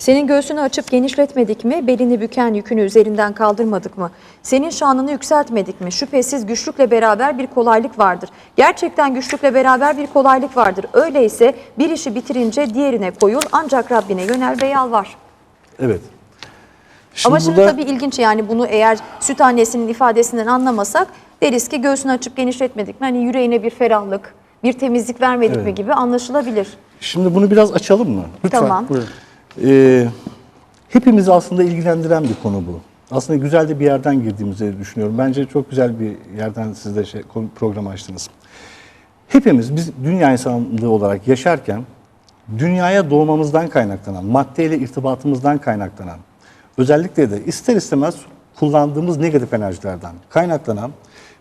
Senin göğsünü açıp genişletmedik mi? Belini büken yükünü üzerinden kaldırmadık mı? Senin şanını yükseltmedik mi? Şüphesiz güçlükle beraber bir kolaylık vardır. Gerçekten güçlükle beraber bir kolaylık vardır. Öyleyse bir işi bitirince diğerine koyul ancak Rabbine yönel ve yalvar. Evet. Ama şimdi burada- tabii ilginç yani bunu eğer süt annesinin ifadesinden anlamasak deriz ki göğsünü açıp genişletmedik mi? Hani yüreğine bir ferahlık, bir temizlik vermedik mi Evet. gibi anlaşılabilir. Şimdi bunu biraz açalım mı? Lütfen. Tamam. Buyurun. Ee, hepimizi aslında ilgilendiren bir konu bu. Aslında güzel de bir yerden girdiğimizi düşünüyorum. Bence çok güzel bir yerden siz de şey, program açtınız. Hepimiz biz dünya insanlığı olarak yaşarken dünyaya doğmamızdan kaynaklanan, maddeyle irtibatımızdan kaynaklanan, özellikle de ister istemez kullandığımız negatif enerjilerden kaynaklanan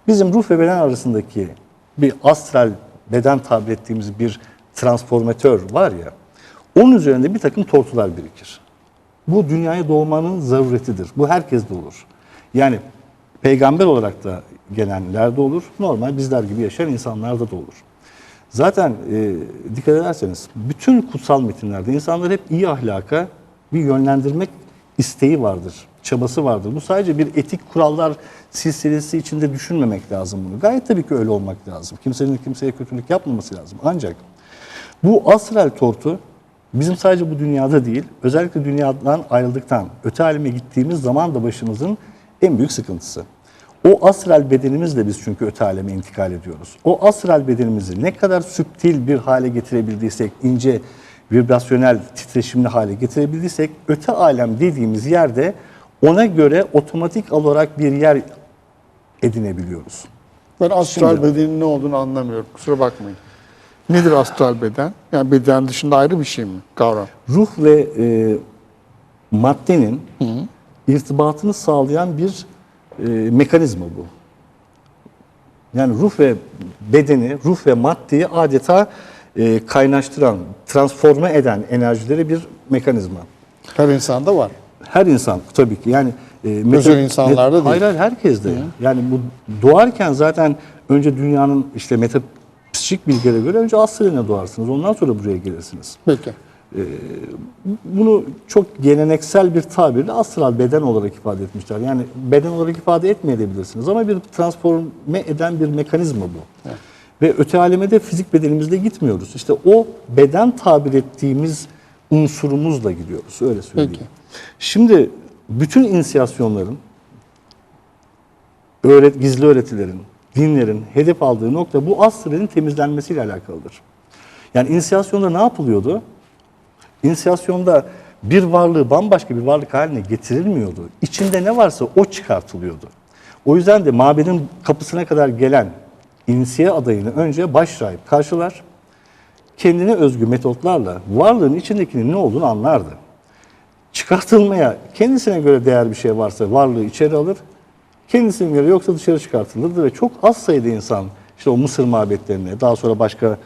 bizim ruh ve beden arasındaki bir astral beden tabir ettiğimiz bir transformatör var ya, onun üzerinde bir takım tortular birikir. Bu dünyaya doğmanın zaruretidir. Bu herkes de olur. Yani peygamber olarak da gelenler de olur. Normal bizler gibi yaşayan insanlarda da olur. Zaten e, dikkat ederseniz bütün kutsal metinlerde insanlar hep iyi ahlaka bir yönlendirmek isteği vardır, çabası vardır. Bu sadece bir etik kurallar silsilesi içinde düşünmemek lazım bunu. Gayet tabii ki öyle olmak lazım. Kimsenin kimseye kötülük yapmaması lazım. Ancak bu astral tortu bizim sadece bu dünyada değil, özellikle dünyadan ayrıldıktan, öte aleme gittiğimiz zaman da başımızın en büyük sıkıntısı. O astral bedenimizle biz çünkü öte aleme intikal ediyoruz. O astral bedenimizi ne kadar süptil bir hale getirebildiysek, ince, vibrasyonel, titreşimli hale getirebildiysek, öte alem dediğimiz yerde ona göre otomatik olarak bir yer edinebiliyoruz. Ben astral Şimdi- bedenin ne olduğunu anlamıyorum. Kusura bakmayın. Nedir astral beden? Yani beden dışında ayrı bir şey mi kavram? ruh ve e, maddenin irtibatını sağlayan bir e, mekanizma bu. Yani ruh ve bedeni, ruh ve maddeyi adeta e, kaynaştıran, transforme eden enerjileri bir mekanizma. Her insanda var. Her insan tabii ki yani e, Özel insanlarda değil. Hayır herkes de. Yani bu doğarken zaten önce dünyanın işte metapsişik bilgilere göre önce astralene doğarsınız. Ondan sonra buraya gelirsiniz. Peki. Bunu çok geleneksel bir tabirle astral beden olarak ifade etmişler. Yani beden olarak ifade etmeyebilirsiniz ama bir transforme eden bir mekanizma bu. Ve öte aleme de fizik bedenimizle gitmiyoruz. İşte o beden tabir ettiğimiz unsurumuzla gidiyoruz. Öyle söyleyeyim. Peki. Şimdi bütün inisiyasyonların, öğret, gizli öğretilerin, dinlerin hedef aldığı nokta bu astralin temizlenmesiyle alakalıdır. Yani inisiyasyonda ne yapılıyordu? İnisiyasyonda bir varlığı bambaşka bir varlık haline getirilmiyordu. İçinde ne varsa o çıkartılıyordu. O yüzden de mabedin kapısına kadar gelen inisiye adayını önce başrahip karşılar, kendine özgü metotlarla varlığın içindekinin ne olduğunu anlardı. Çıkartılmaya kendisine göre değer bir şey varsa varlığı içeri alır, kendisine göre yoksa dışarı çıkartılırdı ve çok az sayıda insan işte o Mısır mabetlerine, daha sonra başka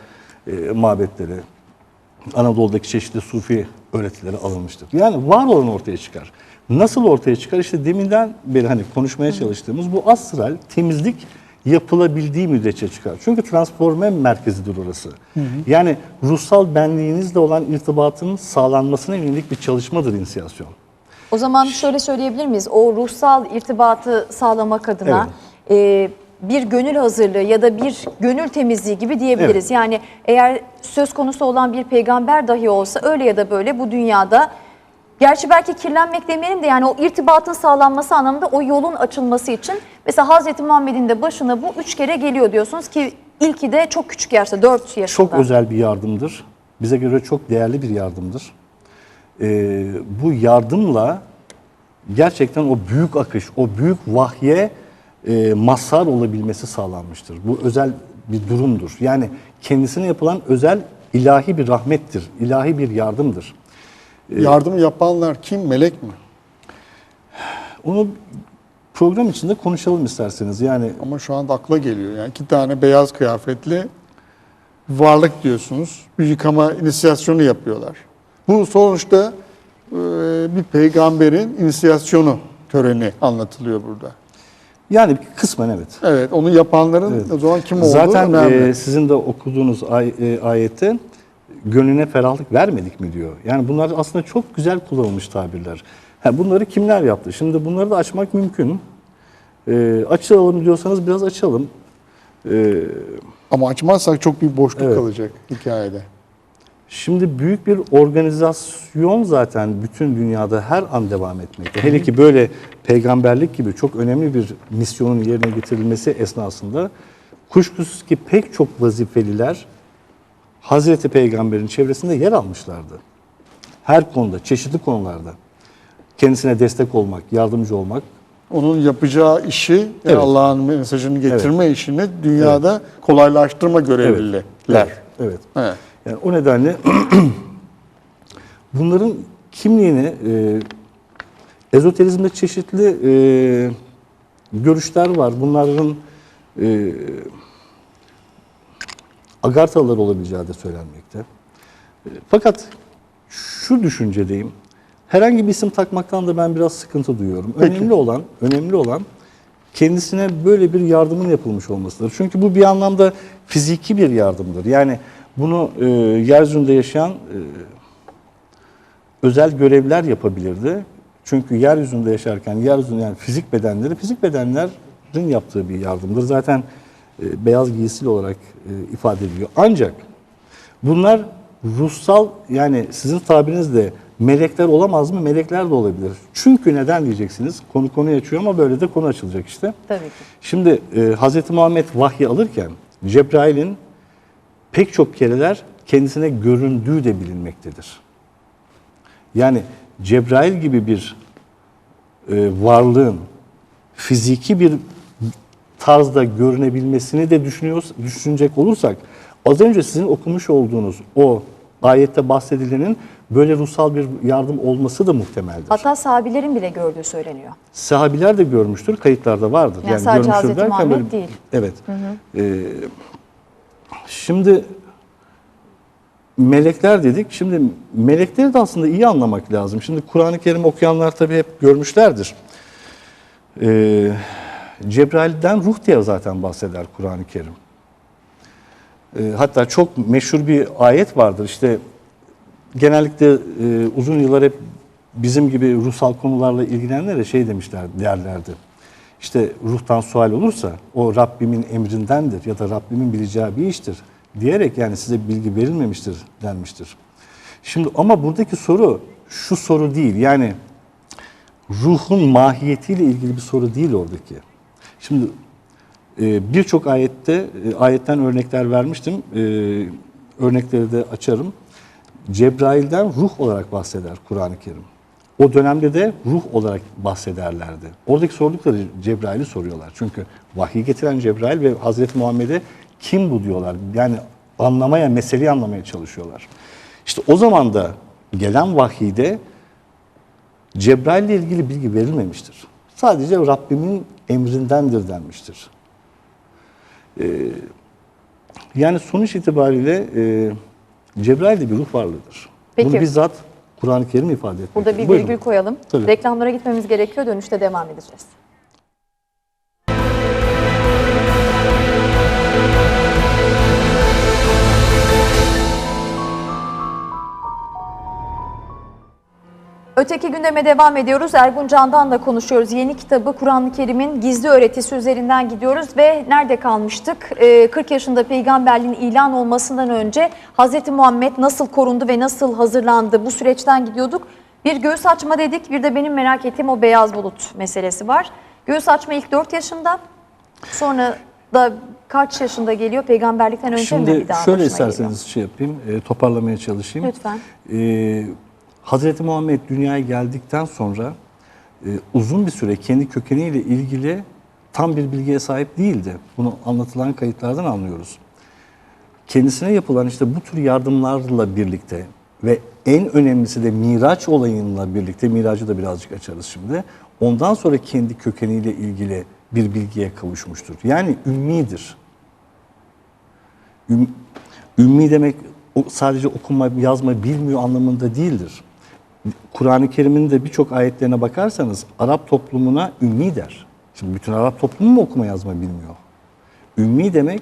e, mabetlere, Anadolu'daki çeşitli sufi öğretileri alınmıştır. Yani var olan ortaya çıkar. Nasıl ortaya çıkar? İşte deminden beri hani konuşmaya çalıştığımız bu astral temizlik yapılabildiği müddetçe çıkar. Çünkü transforme merkezidir orası. Yani ruhsal benliğinizle olan irtibatın sağlanmasına yönelik bir çalışmadır inisiyasyon. O zaman şöyle söyleyebilir miyiz? O ruhsal irtibatı sağlamak adına e, bir gönül hazırlığı ya da bir gönül temizliği gibi diyebiliriz. Evet. Yani eğer söz konusu olan bir peygamber dahi olsa öyle ya da böyle bu dünyada Gerçi belki kirlenmek demeyelim de yani o irtibatın sağlanması anlamında o yolun açılması için mesela Hazreti Muhammed'in de başına bu üç kere geliyor diyorsunuz ki ilki de çok küçük yaşta 4 yaşında. Çok özel bir yardımdır. Bize göre çok değerli bir yardımdır. Ee, bu yardımla gerçekten o büyük akış, o büyük vahye e, mazhar olabilmesi sağlanmıştır. Bu özel bir durumdur. Yani kendisine yapılan özel ilahi bir rahmettir, ilahi bir yardımdır. Yardım yapanlar kim? Melek mi? Onu program içinde konuşalım isterseniz. Yani Ama şu anda akla geliyor. Yani iki tane beyaz kıyafetli varlık diyorsunuz. Bir yıkama inisiyasyonu yapıyorlar. Bu sonuçta e, bir peygamberin inisiyasyonu töreni anlatılıyor burada. yani kısmen evet. Evet, onu yapanların o zaman kim olduğu Zaten önemli. e, sizin de okuduğunuz ay- e, ayette gönlüne ferahlık vermedik mi diyor. Yani bunlar aslında çok güzel kullanılmış tabirler. Ha, bunları kimler yaptı? Şimdi bunları da açmak mümkün. E, açalım diyorsanız biraz açalım. E, Ama açmazsak çok bir boşluk Evet. kalacak hikayede. Şimdi büyük bir organizasyon zaten bütün dünyada her an devam etmekte. Hele ki böyle peygamberlik gibi çok önemli bir misyonun yerine getirilmesi esnasında kuşkusuz ki pek çok vazifeliler Hazreti Peygamber'in çevresinde yer almışlardı. Her konuda, çeşitli konularda. Kendisine destek olmak, yardımcı olmak. Onun yapacağı işi, yani Evet. Allah'ın mesajını getirme işini dünyada kolaylaştırma görevliler. Evet. evet. Evet. Yani o nedenle bunların kimliğini e, ezoterizmde çeşitli e, görüşler var. Bunların e, agartalar olabileceği de söylenmekte. E, fakat şu düşüncedeyim. Herhangi bir isim takmaktan da ben biraz sıkıntı duyuyorum. Peki. Önemli olan, önemli olan kendisine böyle bir yardımın yapılmış olmasıdır. Çünkü bu bir anlamda fiziki bir yardımdır. Yani bunu e, yeryüzünde yaşayan e, özel görevler yapabilirdi. Çünkü yeryüzünde yaşarken yeryüzünde yani fizik bedenleri fizik bedenlerin yaptığı bir yardımdır. Zaten e, beyaz giysili olarak e, ifade ediliyor. Ancak bunlar ruhsal yani sizin tabirinizle melekler olamaz mı? Melekler de olabilir. Çünkü neden diyeceksiniz? Konu konuyu açıyor ama böyle de konu açılacak işte. Tabii ki. Şimdi e, Hz. Muhammed vahyi alırken Cebrail'in pek çok kereler kendisine göründüğü de bilinmektedir. Yani Cebrail gibi bir e, varlığın fiziki bir tarzda görünebilmesini de düşünüyoruz, düşünecek olursak az önce sizin okumuş olduğunuz o ayette bahsedilenin böyle ruhsal bir yardım olması da muhtemeldir. Hatta sahabilerin bile gördüğü söyleniyor. Sahabiler de görmüştür, kayıtlarda vardır. Yani sadece görmüştür Hazreti Muhammed değil. Evet. Ee, şimdi melekler dedik. Şimdi melekleri de aslında iyi anlamak lazım. Şimdi Kur'an-ı Kerim okuyanlar tabii hep görmüşlerdir. Ee, Cebrail'den ruh diye zaten bahseder Kur'an-ı Kerim. Ee, hatta çok meşhur bir ayet vardır. İşte genellikle e, uzun yıllar hep bizim gibi ruhsal konularla ilgilenenlere şey demişler, derlerdi. İşte ruhtan sual olursa o Rabbimin emrindendir ya da Rabbimin bileceği bir iştir diyerek yani size bilgi verilmemiştir denmiştir. Şimdi ama buradaki soru şu soru değil yani ruhun mahiyetiyle ilgili bir soru değil oradaki. Şimdi e, birçok ayette e, ayetten örnekler vermiştim. E, örnekleri de açarım. Cebrail'den ruh olarak bahseder Kur'an-ı Kerim. O dönemde de ruh olarak bahsederlerdi. Oradaki sordukları Cebrail'i soruyorlar. Çünkü vahiy getiren Cebrail ve Hazreti Muhammed'e kim bu diyorlar. Yani anlamaya, meseleyi anlamaya çalışıyorlar. İşte o zaman da gelen vahiyde Cebrail ile ilgili bilgi verilmemiştir. Sadece Rabbimin emrindendir denmiştir. Ee, yani sonuç itibariyle e, Cebrail de bir ruh varlığıdır. Peki. Bunu bizzat Kur'an-ı Kerim ifade etmektedir. Burada bir Buyurun. virgül koyalım. Tabii. Reklamlara gitmemiz gerekiyor. Dönüşte devam edeceğiz. Öteki gündeme devam ediyoruz. Ergun Can'dan da konuşuyoruz. Yeni kitabı Kur'an-ı Kerim'in gizli öğretisi üzerinden gidiyoruz ve nerede kalmıştık? Ee, 40 yaşında peygamberliğin ilan olmasından önce Hz. Muhammed nasıl korundu ve nasıl hazırlandı? Bu süreçten gidiyorduk. Bir göğüs açma dedik. Bir de benim merak ettiğim o beyaz bulut meselesi var. Göğüs açma ilk 4 yaşında. Sonra da kaç yaşında geliyor? Peygamberlikten önce mi Şimdi bir daha şöyle isterseniz şey yapayım, e, toparlamaya çalışayım. Lütfen. E, Hazreti Muhammed dünyaya geldikten sonra e, uzun bir süre kendi kökeniyle ilgili tam bir bilgiye sahip değildi. Bunu anlatılan kayıtlardan anlıyoruz. Kendisine yapılan işte bu tür yardımlarla birlikte ve en önemlisi de Miraç olayıyla birlikte, Miracı da birazcık açarız şimdi. Ondan sonra kendi kökeniyle ilgili bir bilgiye kavuşmuştur. Yani ümmidir. Üm- ümmi demek sadece okuma, yazma bilmiyor anlamında değildir. Kur'an-ı Kerim'in de birçok ayetlerine bakarsanız Arap toplumuna ümmi der. Şimdi bütün Arap toplumu mu okuma yazma bilmiyor? Ümmi demek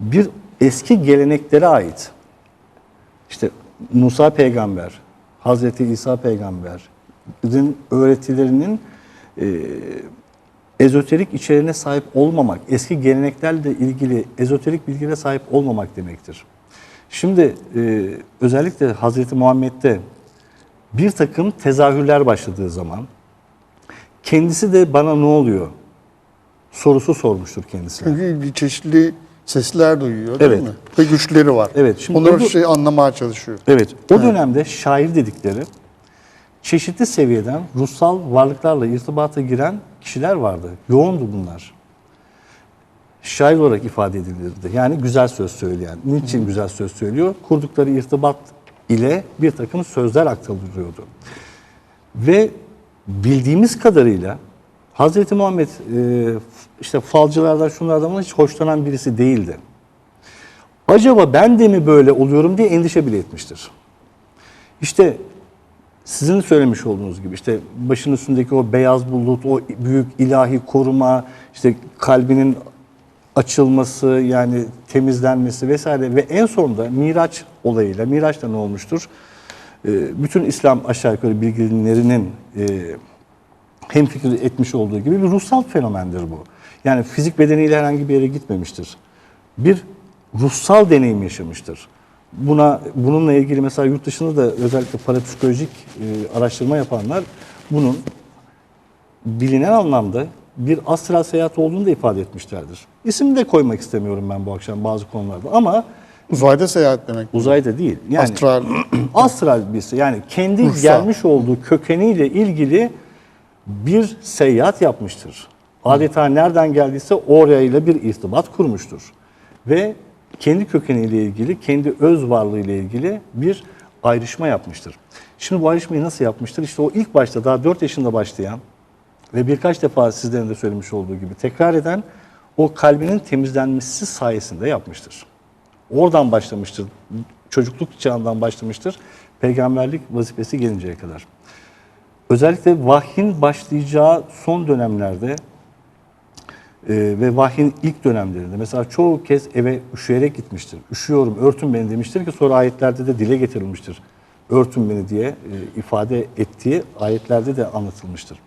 bir eski geleneklere ait işte Musa peygamber, Hazreti İsa peygamberin öğretilerinin e, ezoterik içeriğine sahip olmamak, eski geleneklerle ilgili ezoterik bilgilere sahip olmamak demektir. Şimdi e, özellikle Hazreti Muhammed'de bir takım tezahürler başladığı zaman kendisi de bana ne oluyor sorusu sormuştur kendisine. Çünkü çeşitli sesler duyuyor değil Evet. mi? Ve güçleri var. Evet, şimdi Onları bu- şey anlamaya çalışıyor. Evet, o dönemde şair dedikleri çeşitli seviyeden ruhsal varlıklarla irtibata giren kişiler vardı. Yoğundu bunlar. Şair olarak ifade edilirdi. Yani güzel söz söyleyen. Niçin güzel söz söylüyor? Kurdukları irtibat ile bir takım sözler aktarılıyordu. Ve bildiğimiz kadarıyla Hazreti Muhammed e, işte falcılardan şunlardan hiç hoşlanan birisi değildi. Acaba ben de mi böyle oluyorum diye endişe bile etmiştir. İşte sizin söylemiş olduğunuz gibi işte başın üstündeki o beyaz bulut, o büyük ilahi koruma, işte kalbinin açılması yani temizlenmesi vesaire ve en sonunda Miraç olayıyla, Miraç'ta ne olmuştur? Ee, Bütün İslam aşağı yukarı bilginlerinin e, hemfikir etmiş olduğu gibi bir ruhsal fenomendir bu. Yani fizik bedeniyle herhangi bir yere gitmemiştir. Bir ruhsal deneyim yaşamıştır. Buna bununla ilgili mesela yurt dışında da özellikle parapsikolojik e, araştırma yapanlar bunun bilinen anlamda bir astral seyahat olduğunu da ifade etmişlerdir. İsim de koymak istemiyorum ben bu akşam bazı konularda ama Uzayda seyahat demek. uzayda değil. Yani Astral. astral birisi yani kendi Ruhsal. gelmiş olduğu kökeniyle ilgili bir seyahat yapmıştır. Adeta nereden geldiyse orayla bir irtibat kurmuştur. Ve kendi kökeniyle ilgili, kendi öz varlığıyla ilgili bir ayrışma yapmıştır. Şimdi bu ayrışmayı nasıl yapmıştır? İşte o ilk başta daha 4 yaşında başlayan ve birkaç defa sizlerin de söylemiş olduğu gibi tekrar eden o kalbinin temizlenmesi sayesinde yapmıştır. Oradan başlamıştır. Çocukluk çağından başlamıştır. Peygamberlik vazifesi gelinceye kadar. Özellikle vahyin başlayacağı son dönemlerde e, ve vahyin ilk dönemlerinde mesela çoğu kez eve üşüyerek gitmiştir. Üşüyorum, örtün beni demiştir ki sonra ayetlerde de dile getirilmiştir. Örtün beni diye e, ifade ettiği ayetlerde de anlatılmıştır.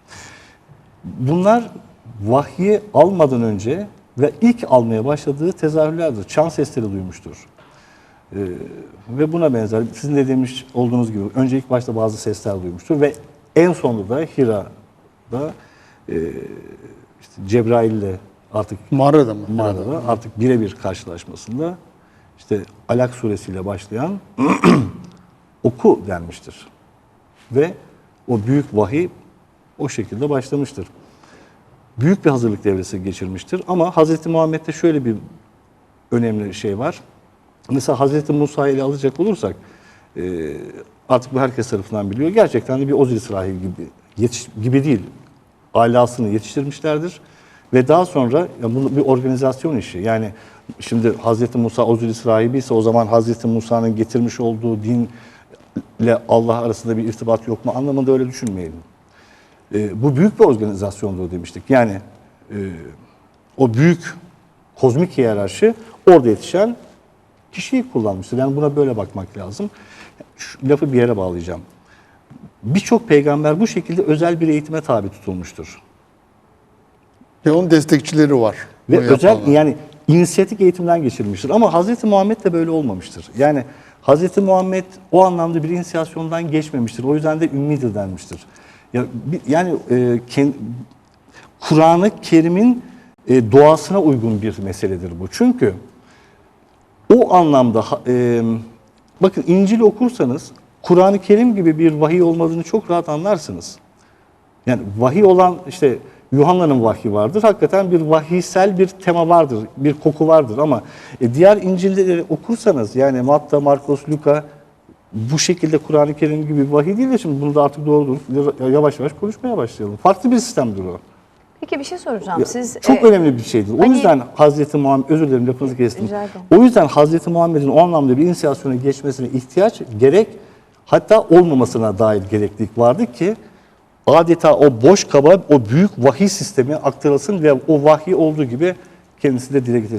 Bunlar vahyi almadan önce ve ilk almaya başladığı tezahürlerdir. Çan sesleri duymuştur. Ee, ve buna benzer sizin de demiş olduğunuz gibi önce ilk başta bazı sesler duymuştur ve en sonunda da Hira'da e, işte Cebrail'le artık Mağarada mı? mağarada artık birebir karşılaşmasında işte Alak suresiyle başlayan oku denmiştir. Ve o büyük vahiy o şekilde başlamıştır. Büyük bir hazırlık devresi geçirmiştir. Ama Hz. Muhammed'de şöyle bir önemli şey var. Mesela Hz. Musa ile alacak olursak e, artık bu herkes tarafından biliyor. Gerçekten de bir Osiris rahibi gibi, yetiş, gibi değil. Alasını yetiştirmişlerdir. Ve daha sonra ya bu bir organizasyon işi. Yani şimdi Hz. Musa Osiris rahibi ise o zaman Hz. Musa'nın getirmiş olduğu dinle Allah arasında bir irtibat yok mu anlamında öyle düşünmeyelim. E, bu büyük bir organizasyondur demiştik. Yani e, o büyük kozmik hiyerarşi orada yetişen kişiyi kullanmıştır. Yani buna böyle bakmak lazım. Şu lafı bir yere bağlayacağım. Birçok peygamber bu şekilde özel bir eğitime tabi tutulmuştur. Ve onun destekçileri var. Ve özel yapanlar. yani inisiyatik eğitimden geçirmiştir. Ama Hz. Muhammed de böyle olmamıştır. Yani Hz. Muhammed o anlamda bir inisiyasyondan geçmemiştir. O yüzden de ümmidir denmiştir. Ya, yani e, Kur'an-ı Kerim'in e, doğasına uygun bir meseledir bu. Çünkü o anlamda e, bakın İncil okursanız Kur'an-ı Kerim gibi bir vahiy olmadığını çok rahat anlarsınız. Yani vahiy olan işte Yuhanna'nın vahyi vardır. Hakikaten bir vahiysel bir tema vardır, bir koku vardır ama e, diğer İncil'leri okursanız yani Matta, Markos, Luka bu şekilde Kur'an-ı Kerim gibi vahiy değil de şimdi bunu da artık doğru yavaş yavaş konuşmaya başlayalım. Farklı bir sistemdir o. Peki bir şey soracağım. Ya, Siz çok e, önemli bir şeydir. O hani- yüzden Hazreti Muhammed, özür dilerim lafınızı kestim. O yüzden Hazreti Muhammed'in o anlamda bir inisiyasyona geçmesine ihtiyaç gerek hatta olmamasına dair gereklilik vardı ki adeta o boş kaba o büyük vahiy sistemi aktarılsın ve o vahiy olduğu gibi kendisi de dile getirsin.